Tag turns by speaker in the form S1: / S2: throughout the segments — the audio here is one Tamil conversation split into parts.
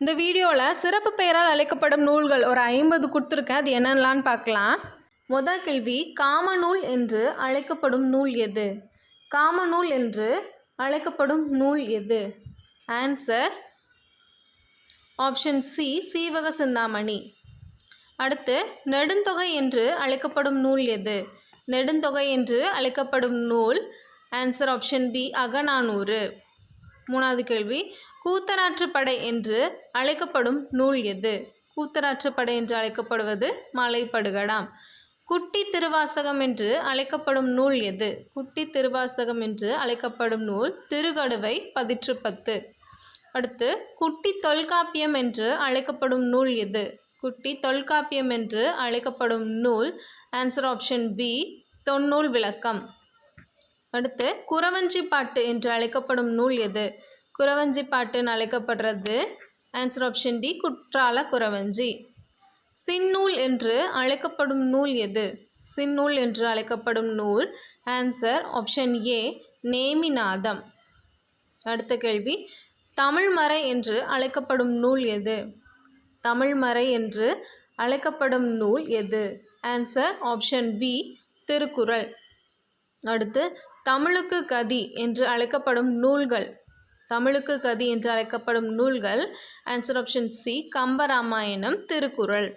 S1: இந்த வீடியோவில் சிறப்பு பெயரால் அழைக்கப்படும் நூல்கள் ஒரு ஐம்பது கொடுத்துருக்கேன். அது என்னென்னலான்னு பார்க்கலாம். முதல் கேள்வி காமநூல் என்று அழைக்கப்படும் நூல் எது? காமநூல் என்று அழைக்கப்படும் நூல் எது? Answer option C Seevaka Chintamani. அடுத்து நெடுந்தொகை என்று அழைக்கப்படும் நூல் எது? நெடுந்தொகை என்று அழைக்கப்படும் நூல் ஆன்சர் ஆப்ஷன் பி அகநானூறு. மூணாவது கேள்வி கூத்தராற்றுப்படை என்று அழைக்கப்படும் நூல் எது? கூத்தராற்றுப்படை என்று அழைக்கப்படுவது மலைப்படுகடாம். குட்டி திருவாசகம் என்று அழைக்கப்படும் நூல் எது? குட்டி திருவாசகம் என்று அழைக்கப்படும் நூல் திருகடுவை பதிற்று பத்து அடுத்து குட்டி தொல்காப்பியம் என்று அழைக்கப்படும் நூல் எது? குட்டி தொல்காப்பியம் என்று அழைக்கப்படும் நூல் ஆன்சர் ஆப்ஷன் பி தொன்னூல் விளக்கம். அடுத்து குறவஞ்சி பாட்டு என்று அழைக்கப்படும் நூல் எது? குறவஞ்சி பாட்டுன்னு அழைக்கப்படுறது answer option D Kutrala Kuravanji சின்னூல் என்று அழைக்கப்படும் நூல் எது? சின்னூல் என்று அழைக்கப்படும் நூல் ஆன்சர் ஆப்ஷன் ஏ நேமிநாதம். அடுத்த கேள்வி தமிழ்மறை என்று அழைக்கப்படும் நூல் எது? தமிழ்மறை என்று அழைக்கப்படும் நூல் எது? Answer option B Thirukkural. அடுத்து தமிழுக்கு கதி என்று அழைக்கப்படும் நூல்கள். தமிழுக்கு கதி என்று அழைக்கப்படும் நூல்கள் answer option C Kambaramayanam Thirukkural.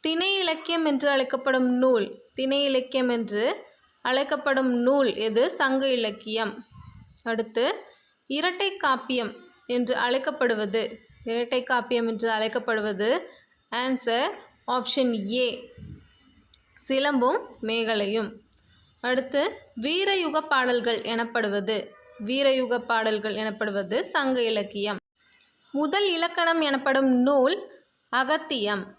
S1: திணை இலக்கியம் என்று அழைக்கப்படும் நூல். திணை இலக்கியம் என்று அழைக்கப்படும் நூல் எது? சங்க இலக்கியம். அடுத்து இரட்டை காப்பியம் என்று அழைக்கப்படுவது. இரட்டை காப்பியம் என்று அழைக்கப்படுவது ஆன்சர் ஆப்ஷன் ஏ சிலம்பும் மேகலையும். அடுத்து வீரயுக பாடல்கள் எனப்படுவது. வீரயுக பாடல்கள் எனப்படுவது சங்க இலக்கியம். முதல் இலக்கணம் எனப்படும் நூல் அகத்தியம்.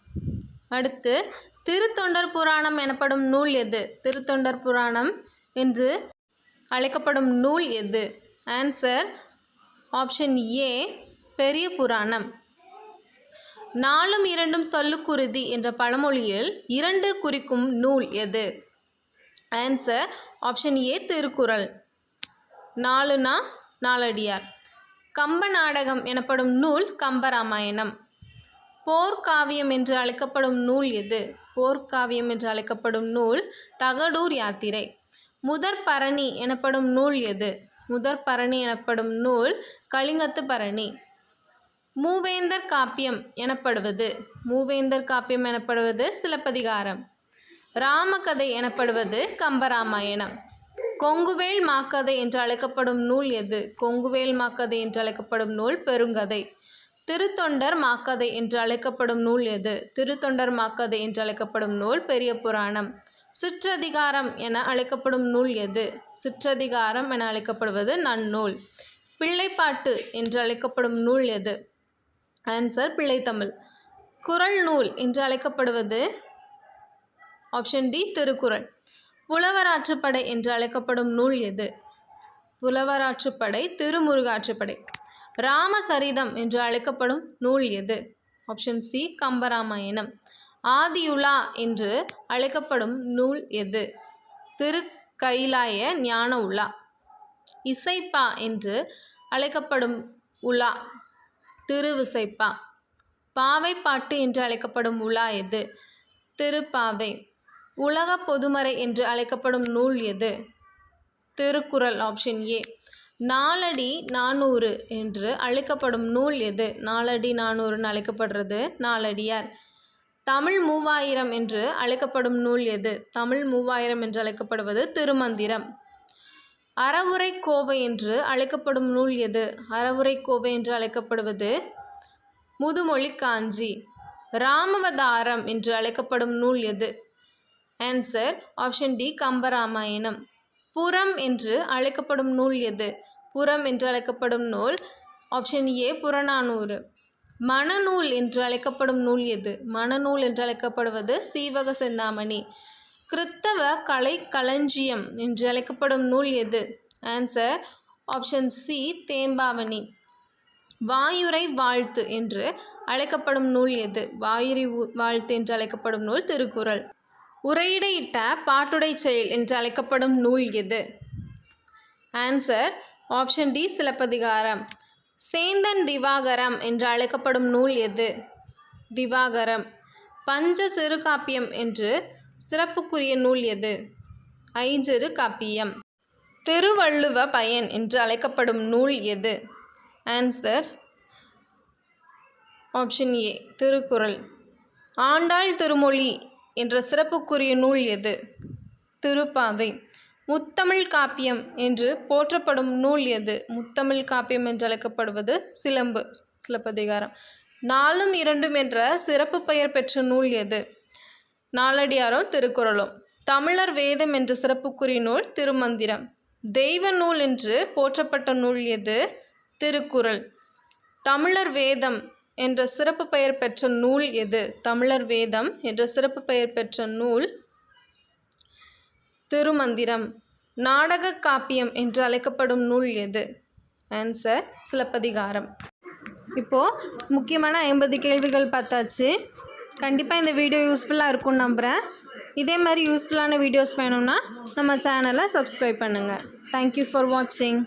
S1: அடுத்து திருத்தொண்டர் புராணம் எனப்படும் நூல் எது? திருத்தொண்டர் புராணம் என்று அழைக்கப்படும் நூல் எது? ஆன்சர் ஆப்ஷன் ஏ பெரிய புராணம். நாலும் இரண்டும் சொல்லுக்குருதி என்ற பழமொழியில் இரண்டு குறிக்கும் நூல் எது? Answer option A Thirukkural. நாலுனா Naladiyar. Kamba நாடகம் எனப்படும் நூல் கம்பராமாயணம். போர்க்காவியம் என்று அழைக்கப்படும் நூல் எது? போர்க்காவியம் என்று அழைக்கப்படும் நூல் தகடூர் யாத்திரை. முதற் பரணி எனப்படும் நூல் எது? முதற் பரணி எனப்படும் நூல் கலிங்கத்து பரணி. மூவேந்தர் காப்பியம் எனப்படுவது. மூவேந்தர் காப்பியம் எனப்படுவது சிலப்பதிகாரம். ராமகதை எனப்படுவது கம்பராமாயணம். கொங்குவேல் மாக்கதை என்று அழைக்கப்படும் நூல் எது? கொங்குவேல் மாக்கதை என்று அழைக்கப்படும் நூல் பெருங்கதை. திருத்தொண்டர் மாக்கதை என்று அழைக்கப்படும் நூல் எது? திருத்தொண்டர் மாக்கதை என்று அழைக்கப்படும் நூல் பெரிய புராணம். சிற்றதிகாரம் என அழைக்கப்படும் நூல் எது? சிற்றதிகாரம் என அழைக்கப்படுவது நன்னூல். பிள்ளைப்பாட்டு என்று அழைக்கப்படும் நூல் எது? ஆன்சர் பிள்ளைத்தமிழ். குறள் நூல் என்று அழைக்கப்படுவது ஆப்ஷன் டி திருக்குறள். புலவராற்றுப்படை என்று அழைக்கப்படும் நூல் எது? புலவராற்றுப்படை திருமுருகாற்றுப்படை. ராமசரிதம் என்று அழைக்கப்படும் நூல் எது? Option C Kambaramayanam. ஆதியுலா என்று அழைக்கப்படும் நூல் எது? திரு கைலாய ஞான உலா இசைப்பா என்று அழைக்கப்படும் உலா. திருவிசைப்பா. பாவைப்பாட்டு என்று அழைக்கப்படும் உலா எது? திருப்பாவை. உலக பொதுமறை என்று அழைக்கப்படும் நூல் எது? திருக்குறள் ஆப்ஷன் ஏ நாலடி நானூறு என்று அழைக்கப்படும் நூல் எது? நாலடி நானூறுன்னு அழைக்கப்படுறது நாலடியார். தமிழ் மூவாயிரம் என்று அழைக்கப்படும் நூல் எது? தமிழ் மூவாயிரம் என்று அழைக்கப்படுவது திருமந்திரம். அறவுரை கோவை என்று அழைக்கப்படும் நூல் எது? அறவுரை கோவை என்று அழைக்கப்படுவது முதுமொழி காஞ்சி. ராமவதாரம் என்று அழைக்கப்படும் நூல் எது? Answer option D Kambaramayanam. புறம் என்று அழைக்கப்படும் நூல் எது? புறம் என்று அழைக்கப்படும் நூல் ஆப்ஷன் ஏ புறநானூறு. மணநூல் என்று அழைக்கப்படும் நூல் எது? மணநூல் என்று அழைக்கப்படுவது சீவக சிந்தாமணி. கிறித்தவ கலை களஞ்சியம் என்று அழைக்கப்படும் நூல் எது? Answer option C Thembavani. வாயுரை வாழ்த்து என்று அழைக்கப்படும் நூல் எது? வாயுரை வாழ்த்து என்று அழைக்கப்படும் நூல் திருக்குறள். உரையிடையிட்ட பாட்டுடை செயல் என்று அழைக்கப்படும் நூல் எது? Answer option D Silappathikaram. Senthan Divakaram என்று அழைக்கப்படும் நூல் எது? திவாகரம். பஞ்ச சிறுகாப்பியம் என்று சிறப்புக்குரிய நூல் எது? ஐஞ்சிறு காப்பியம். திருவள்ளுவ பயன் என்று அழைக்கப்படும் நூல் எது? Answer option A Thirukkural. Andal Thirumozhi என்ற சிறப்புக்குரிய நூல் எது? திருப்பாவை. முத்தமிழ் காப்பியம் என்று போற்றப்படும் நூல் எது? முத்தமிழ் காப்பியம் என்று அழைக்கப்படுவது சிலம்பு சிலப்பதிகாரம். நாலும் இரண்டும் என்ற சிறப்பு பெயர் பெற்ற நூல் எது? நாலடியாரோ திருக்குறளும் தமிழர் வேதம் என்ற சிறப்புக்குரிய நூல் திருமந்திரம். தெய்வ நூல் என்று போற்றப்பட்ட நூல் எது? திருக்குறள். தமிழர் வேதம் என்ற சிறப்பு பெயர் பெற்ற நூல் எது? தமிழர் வேதம் என்ற சிறப்பு பெயர் பெற்ற நூல் திருமந்திரம். நாடக காப்பியம் என்று அழைக்கப்படும் நூல் எது? ஆன்சர் சிலப்பதிகாரம். இப்போது முக்கியமான ஐம்பது கேள்விகள் பார்த்தாச்சு. கண்டிப்பாக இந்த வீடியோ யூஸ்ஃபுல்லாக இருக்கும்னு நம்புகிறேன் இதே மாதிரி யூஸ்ஃபுல்லான வீடியோஸ் வேணும்னா நம்ம சேனலை சப்ஸ்கிரைப் பண்ணுங்கள் தேங்க்யூ ஃபார் வாட்சிங்